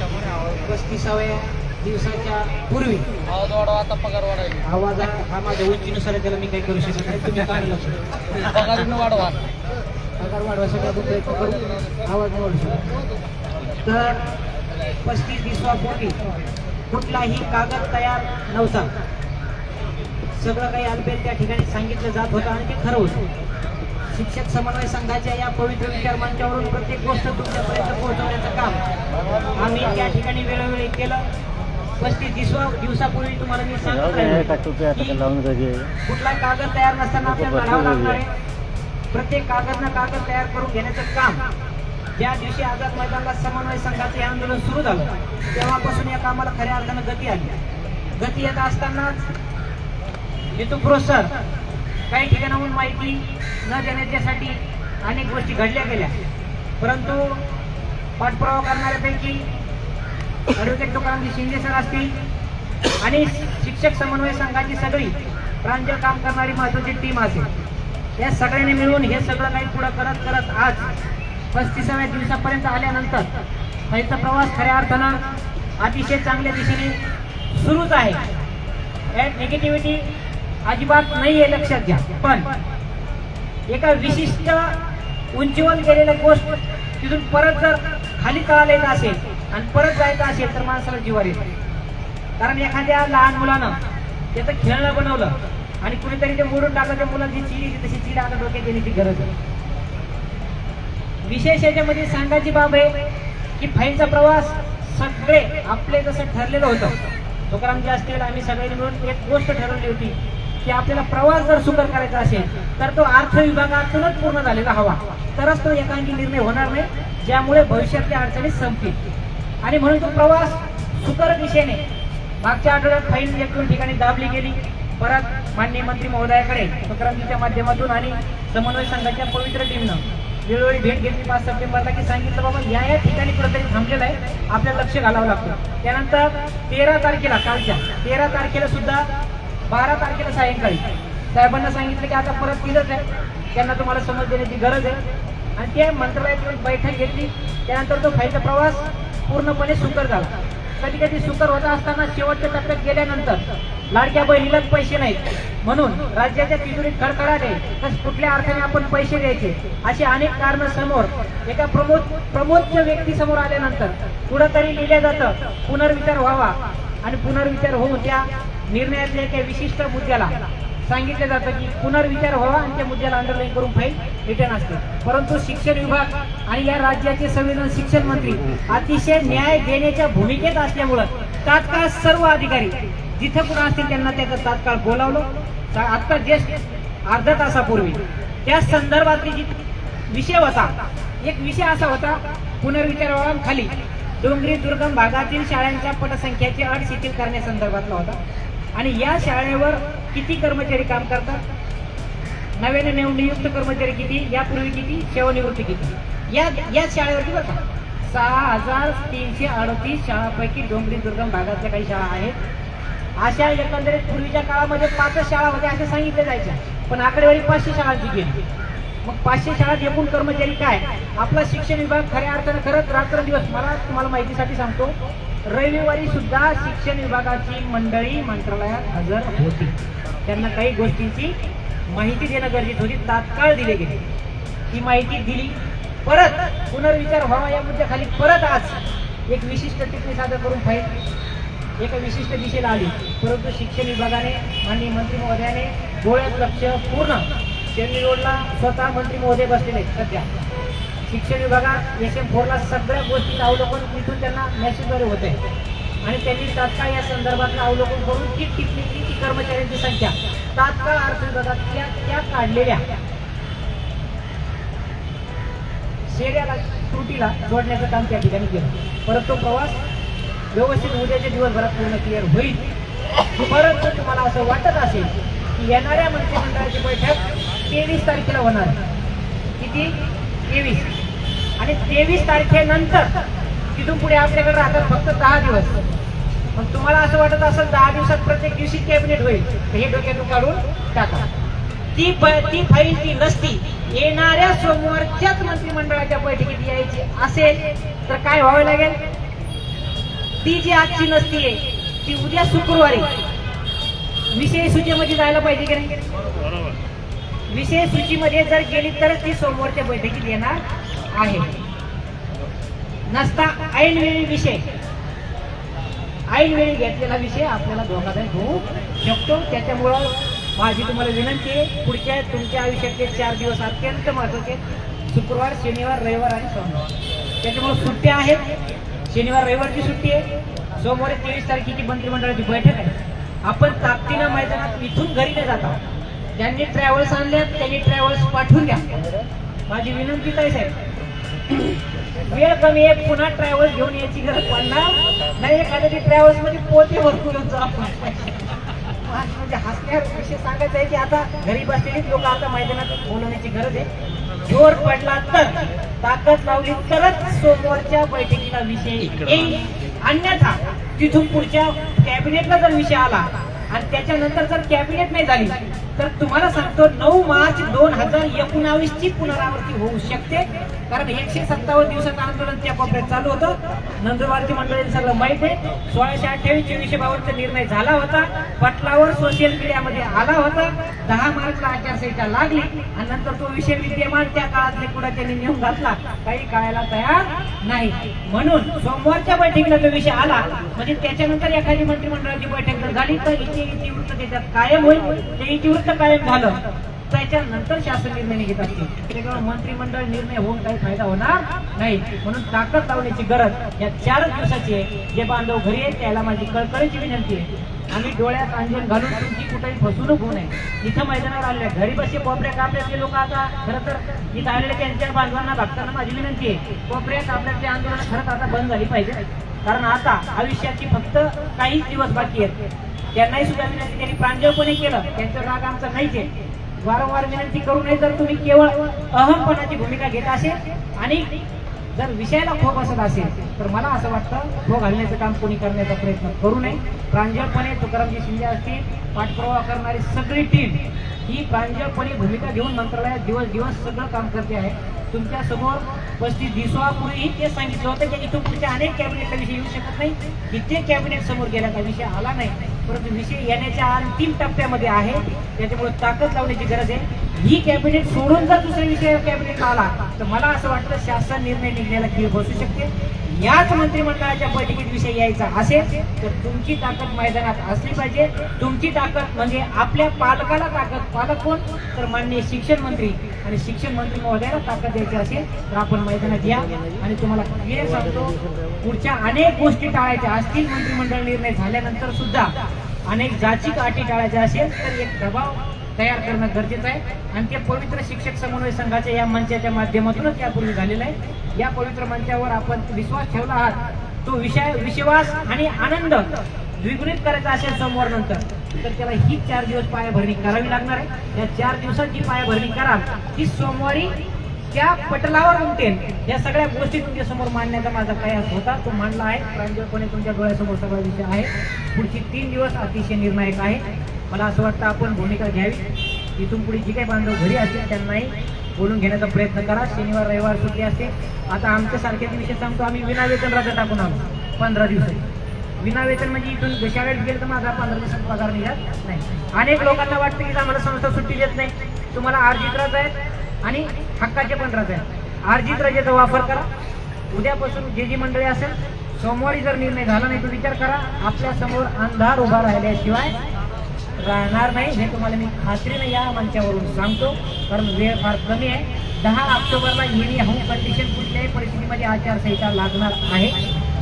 पस्तीसाव्या दिवसाच्या पूर्वी आवाज वाढवा आता पगार वाढायला. आवाज हा माझ्या उंचीनुसार आहे, त्याला मी काही करू शकत नाही. तुम्ही काय लक्ष द्या. पगारीनं वाढवा. पगार वाढवायसाठी आपण प्रयत्न करू आवाज वाढू शकतो. तर पस्तीस दिवसापूर्वी कुठलाही कागद तयार नव्हता. सगळं काही अल्पेल त्या ठिकाणी सांगितलं जात होतं आणि ते खरं होतं. शिक्षक समन्वय संघाच्या या पवित्र विचार मंचावरून प्रत्येक गोष्ट तुमच्यापर्यंत पोहोचवण्याचं काम आम्ही त्या ठिकाणी वेळोवेळी केलं. पस्तीस दिवसा दिवसापूर्वी तुम्हाला मी कुठला कागद तयार नसताना आपल्याला लढावं लागणार आहे. प्रत्येक कागद ना कागद तयार करून घेण्याचं काम. ज्या दिवशी आझाद मैदानाला समन्वय संघाचं हे आंदोलन सुरू झालं तेव्हापासून या कामाला खऱ्या अर्थानं गती आली. गती येत असतानाच हेतू सर काही ठिकाणाहून माहिती न देण्याच्यासाठी अनेक गोष्टी घडल्या गेल्या. परंतु पाठपुरावा करणाऱ्यापैकी ॲडव्होकेट तुकारामजी शिंदे सर असतील आणि शिक्षक समन्वय संघाची सगळी प्रांजल काम करणारी महत्वाची टीम असेल. या सगळ्यांनी मिळून हे सगळं काही पुढं करत करत आज पस्तीसाव्या दिवसापर्यंत आल्यानंतर खालचा प्रवास खऱ्या अर्थानं अतिशय चांगल्या दिशेने सुरूच आहे. यात निगेटिव्हिटी अजिबात नाही आहे लक्षात घ्या. पण एका विशिष्ट उंचीवर गेलेल्या गोष्ट तिथून परत जर खाली तळाला येत असेल आणि परत जायचं असेल तर माणसाला जीवार येते. कारण एखाद्या लहान मुलानं त्याचं खेळणं बनवलं आणि कुणीतरी ते मोडून टाकलं त्या मुलाची चिली तशी चिली आता डोक्यात येण्याची गरज आहे. विशेष याच्यामध्ये सांगायची बाब आहे की फाईलचा प्रवास सगळे आपले जसं ठरलेलं होतं. तुकारामजी असतील आम्ही सगळ्यांनी मिळून एक गोष्ट ठरवली होती. की आपल्याला प्रवास जर सुकर करायचा असेल तर तो अर्थ विभागातूनच पूर्ण झालेला हवा. तरच तो एकांकी निर्णय होणार नाही ज्यामुळे भविष्यातल्या अडचणी संपतील. आणि म्हणून तो प्रवास सुकर दिशेने मागच्या आठवड्यात फाईल एक दोन ठिकाणी दाबली गेली. परत माननीय मंत्री महोदयाकडे तुकारामजीच्या माध्यमातून आणि समन्वय संघाच्या पवित्र टीमनं वेळोवेळी भेट घेतली. पाच सप्टेंबरला की सांगितलं बाबा या या ठिकाणी कुठेतरी थांबलेलं आहे. आपल्याला लक्ष घालावं लागतं. त्यानंतर तेरा तारखेला कालच्या तेरा तारखेला सुद्धा बारा तारखेला सायंकाळी. साहेबांना सांगितलं की आता परत तिथंच आहे. त्यांना तुम्हाला समज देण्याची गरज आहे. आणि त्या मंत्रालयात बैठक घेतली. त्यानंतर तो फाईलचा प्रवास पूर्णपणे सुकर झाला. कधी कधी सुकर होत असताना शेवटच्या टप्प्यात गेल्यानंतर लाडक्या बहिणीलाच पैसे नाहीत. म्हणून राज्याच्या तिजोरीत खडखडाट आहे. तर कुठल्या अर्थाने आपण पैसे द्यायचे? अशी अनेक कारण समोर एका प्रमोद प्रमोदच्या व्यक्ती समोर आल्यानंतर कुठंतरी लिहिलं जातं पुनर्विचार व्हावा. आणि पुनर्विचार होऊन त्या निर्णयातल्या एका विशिष्ट मुद्द्याला सांगितलं जातं की पुनर्विचार व्हावा आणि त्या मुद्द्याला अंडरलाईन करून फाईल रिटर्न असते. परंतु शिक्षण विभाग आणि या राज्याचे संविधान शिक्षण मंत्री अतिशय न्याय देण्याच्या भूमिकेत असल्यामुळं तात्काळ सर्व अधिकारी जिथं कुठं असतील त्यांना त्याचं तात्काळ बोलावलं. आत्ता जस्ट अर्ध्या तासापूर्वी. त्या संदर्भातली जी विषय होता एक विषय असा होता पुनर्विचार खाली डोंगरी दुर्गम भागातील शाळांच्या पटसंख्याची अट शिथिल करण्यासंदर्भातला होता. आणि या शाळेवर किती कर्मचारी काम करतात? नव्याने नेऊन नियुक्त कर्मचारी किती? यापूर्वी किती? सेवानिवृत्ती किती? या या शाळेवरती बघा सहा हजार तीनशे अडतीस शाळांपैकी डोंगरी दुर्गम भागातल्या काही शाळा आहेत. अशा एकंदरीत पूर्वीच्या काळामध्ये पाचच शाळा होत्या असे सांगितले जायच्या पण आकडेवारी पाचशे शाळांची गेली मग पाचशे शाळेत एकूण कर्मचारी काय? आपला शिक्षण विभाग खऱ्या अर्थानं खरंच रात्रंदिवस मला तुम्हाला माहितीसाठी सांगतो रविवारी सुद्धा शिक्षण विभागाची मंडळी मंत्रालयात हजर होती. त्यांना काही गोष्टींची माहिती देणं गरजेचं होती. तात्काळ दिली गेली. ही माहिती दिली. परत पुनर्विचार व्हावा या मुद्द्याखाली परत आज एक विशिष्ट टिप्पणी सादर करून फाईल एका विशिष्ट दिशेला आली. परंतु शिक्षण विभागाने माननीय मंत्री महोदयाने डोळ्यात लक्ष पूर्ण. शेरणी रोडला स्वतः मंत्री महोदय बसलेले सध्या. शिक्षण विभागात एस एम फोरला सगळ्या गोष्टी अवलोकन तिथून त्यांना मेसेजद्वारे होते आणि त्यांनी तात्काळ या संदर्भातलं अवलोकन करून ती किती केली कर्मचाऱ्यांची संख्या. तात्काळ अर्थ विभागातल्या त्या काढलेल्या शेऱ्याला त्रुटीला जोडण्याचं काम त्या ठिकाणी केलं. परंतु प्रवास व्यवस्थित उद्याच्या दिवसभरात पूर्ण क्लिअर होईल. परंतु तुम्हाला असं वाटत असेल की येणाऱ्या मंत्रिमंडळाची बैठक तेवीस तारखेला होणार किती? तेवीस. आणि तेवीस तारखेनंतर तिथून पुढे आपल्याकडे राहतात फक्त दहा दिवस. मग तुम्हाला असं वाटत असेल दहा दिवसात प्रत्येक दिवशी कॅबिनेट होईल हे डोक्यातून काढून टाका. ती ती फाईल ती नसती येणाऱ्या सोमवारच्याच मंत्रिमंडळाच्या बैठकीत यायची असेल तर काय व्हावं लागेल? ती जी आजची नसतीये ती उद्या शुक्रवारी. विषय सूचीमध्ये जायला पाहिजे की नाही? विषय सूचीमध्ये जर गेली तरच ती सोमवारच्या बैठकीत येणार. आहे. नसता ऐनवेळी विषय. ऐनवेळी घेतलेला विषय आपल्याला धोकादायक होऊ शकतो. त्याच्यामुळं माझी तुम्हाला विनंती आहे पुढच्या तुमच्या आयुष्यातले चार दिवस अत्यंत महत्त्वाचे शुक्रवार शनिवार रविवार आणि सोमवार. त्याच्यामुळे सुट्ट्या आहेत. शनिवार रविवारची सुट्टी आहे. सोमवारी तेवीस तारखेची मंत्रिमंडळाची बैठक आहे. आपण ताकदीनं मैदानात इथून घरी न जाता ज्यांनी ट्रॅव्हल्स आणल्यात त्यांनी ट्रॅव्हल्स पाठवून द्या. माझी विनंती काय साहेब वेळ कमी आहे पुन्हा ट्रॅव्हल्स घेऊन यायची गरज पडणार नाही. एखाद्या ट्रॅव्हल्समध्ये पोते भरपूर जा म्हणजे हसण्यार विषय सांगायचा आहे की आता घरी बसलेलीच लोक आता मैदानात बोलवण्याची गरज आहे. जोर पडला तर ताकद लावली तरच सोमवारच्या बैठकीला विषय येईल. अन्यथा तिथून पुढच्या कॅबिनेटला जर विषय आला आणि त्याच्यानंतर जर कॅबिनेट नाही झाली तर तुम्हाला सांगतो नऊ मार्च दोन हजार एकोणावीस ची पुनरावृत्ती होऊ शकते. कारण एकशे सत्तावन्न दिवसात आंदोलन त्या कोपऱ्यात चालू होतं. नंदुरबारची मंडळी सगळं माहीत आहे. सोळाशे अठ्ठावीस चोवीसशे बावनचा निर्णय झाला होता. पटलावर सोशल मीडियामध्ये आला होता. दहा मार्चला आचारसंहिता लागली आणि नंतर तो विषय विद्यमान त्या काळातले पुढे त्यांनी नेऊन घातला. काही कळायला तयार नाही. म्हणून सोमवारच्या बैठकीला तो विषय आला. म्हणजे त्याच्यानंतर एखादी मंत्रिमंडळाची बैठक जर झाली तर इथे इतिवृत्त त्याच्यात कायम होईल. ते इतिवृत्त कायम झालं. त्याच्यानंतर शासन निर्णय घेत असते त्याच्यामुळे मंत्रिमंडळ निर्णय होऊन काही फायदा होणार नाही म्हणून ताकद लावण्याची गरज या चार दिवसाची आहे. जे बांधव घरी आहेत त्याला माझी कळकळीची विनंती आहे. आम्ही डोळ्यात अंजन घालून तुमची कुठेही फसवणूक होऊ नये. इथं मैदानावर आलेल्या घरी बसे कोपऱ्या कापल्यातले लोक आता खरं तर इथं आलेले त्यांच्या बांधवांना भक्तांना माझी विनंती आहे. कोपऱ्या कापल्याचे आंदोलन खरंच आता बंद झाली पाहिजे. कारण आता आयुष्याची फक्त काहीच दिवस बाकी आहेत. त्यांनाही सुद्धा विनंती त्यांनी प्रांजळपणे केलं त्यांचं राग आमचं नाहीच आहे. वारंवार विनंती करू नये जर तुम्ही केवळ अहमपणाची भूमिका घेत असेल आणि जर विषयाला खो बसत असेल तर मला असं वाटतं खो घालण्याचं काम कोणी करण्याचा प्रयत्न करू नये. प्रांजळपणे तुकारामजी शिंदे असतील पाठपुरावा करणारी सगळी टीम ही प्रांजळपणे भूमिका घेऊन मंत्रालयात दिवस दिवस सगळं काम करते आहे. तुमच्यासमोर पस्तीस दिवसापूर्वीही ते सांगितलं होतं की इथून पुढच्या अनेक कॅबिनेटचा विषय येऊ शकत नाही. इथे कॅबिनेट समोर गेल्याचा विषय आला नाही. परंतु विषय येण्याच्या अंतिम टप्प्यामध्ये आहे. त्याच्यामुळे ताकद लावण्याची गरज आहे. ही कॅबिनेट सोडून जर दुसरा विषय कॅबिनेट आला तर मला असं वाटतं शासन निर्णय निघण्याला खीळ बसू शकते. याच मंत्रिमंडळाच्या बैठकीत विषय यायचा असेल तर तुमची ताकद मैदानात असली पाहिजे. तुमची ताकद म्हणजे आपल्या पालकाला ताकद. पालक कोण? तर माननीय शिक्षण मंत्री आणि शिक्षण मंत्री महोदयाला ताकद द्यायची असेल तर आपण मैदानात या. आणि तुम्हाला क्लिअर सांगतो पुढच्या अनेक गोष्टी टाळायच्या असतील मंत्रिमंडळ निर्णय झाल्यानंतर सुद्धा अनेक जाचिक अटी टाळायच्या असेल तर एक दबाव तयार करणं गरजेचं आहे. आणि ते पवित्र शिक्षक समन्वय संघाच्या या मंचाच्या माध्यमातूनच यापूर्वी झालेलं आहे. या पवित्र मंचावर आपण विश्वास ठेवला आहात. तो विषय विश्वास आणि आनंद द्विगुणित करायचा असेल सोमवार नंतर. तर त्याला ही चार दिवस पायाभरणी करावी लागणार आहे. या चार दिवसात जी पायाभरणी कराल ती सोमवारी त्या पटलावर उमटेल. या सगळ्या गोष्टी तुमच्यासमोर मांडण्याचा माझा प्रयास होता तो मांडला आहे. प्रांजळपणे तुमच्या डोळ्यासमोर सगळा विषय आहे. पुढची तीन दिवस अतिशय निर्णायक आहे. मला असं वाटतं आपण भूमिका घ्यावी. इथून पुढे जी काही बांधव घरी असतील त्यांनाही बोलून घेण्याचा प्रयत्न करा. शनिवार रविवार सुट्टी असते आता आमच्यासारख्याच विषय सांगतो आम्ही विनावेतन राजा टाकून आलो. पंधरा दिवसाची. विनावेतन म्हणजे इथून शाळेत गेलं तर माझा पंधरा दिवसात पगार निघत नाही. अनेक लोकांना वाटतं की आम्हाला संस्था सुट्टी देत नाही. तुम्हाला अर्जित रजा आहेत आणि हक्काचे पण रज आहेत. अर्जित रजेचा वापर करा. उद्यापासून जे जी मंडळी असेल सोमवारी जर निर्णय झाला नाही तर विचार करा. आपल्यासमोर अंधार उभा राहिल्याशिवाय राहणार नाही. हे तुम्हाला मी खात्रीने या मंचावरून सांगतो. कारण वेळ फार कमी आहे. दहा ऑक्टोबरला येणे होम कंडिशन कुठल्याही परिस्थितीमध्ये आचारसंहिता लागणार आहे.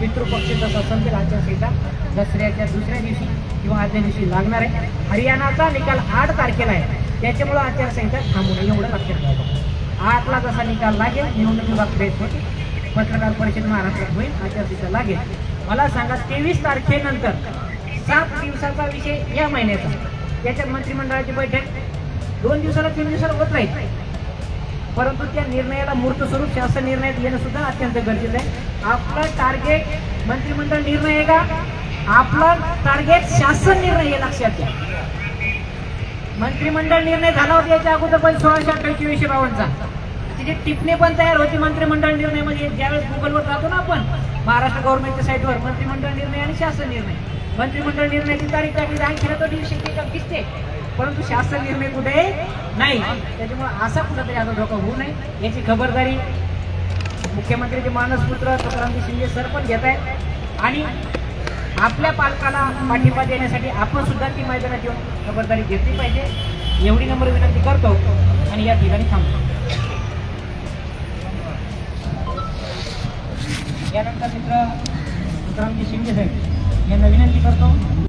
पितृपक्ष जसा संपेल आचारसंहिता दसऱ्याच्या दुसऱ्या दिवशी किंवा आदल्या दिवशी लागणार आहे. हरियाणाचा निकाल आठ तारखेला आहे. त्याच्यामुळं आचारसंहिता थांबून एवढं लक्षात घ्यायचं आठला जसा निकाल लागेल निवडणूक विभाग प्रयत्न होईल पत्रकार परिषद महाराष्ट्रात होईल आचारसंहिता लागेल. मला सांगा तेवीस तारखेनंतर सात दिवसाचा विषय या महिन्याचा. त्याच्यात मंत्रिमंडळाची बैठक. दोन दिवसाला तीन दिवसाला होत राहील. परंतु त्या निर्णयाला मूर्त स्वरूप शासन निर्णयात येणं सुद्धा अत्यंत गरजेचं आहे. आपलं टार्गेट मंत्रिमंडळ निर्णय आहे का? आपलं टार्गेट शासन निर्णय हे लक्षात घ्या. मंत्रिमंडळ निर्णय झाला होता याच्या अगोदर पण सोळाशे अठ्ठावीसशे चोवीसशे बावन्नचा. तिची टिप्पणी पण तयार होती मंत्रिमंडळ निर्णय म्हणजे ज्यावेळेस गुगलवर जातो ना आपण महाराष्ट्र गव्हर्नमेंटच्या साईटवर मंत्रिमंडळ निर्णय आणि शासन निर्णय. मंत्रिमंडळ निर्णयाची तारीख टाकली खरं तर दिवशी दिसते. परंतु शासन निर्णय कुठे नाही. त्याच्यामुळे असा कुठेतरी आता धोका होऊ नये याची खबरदारी मुख्यमंत्रीचे मानसपुत्र तुकारामजी शिंदे सर पण घेत आहेत. आणि आपल्या पालकाला पाठिंबा देण्यासाठी आपण सुद्धा ती मैदानात येऊन खबरदारी घेतली पाहिजे. एवढी नंबर विनंती करतो आणि या ठिकाणी थांबतो. यानंतर मित्र तुकारामजी शिंदे साहेब यांना विनंती करतो.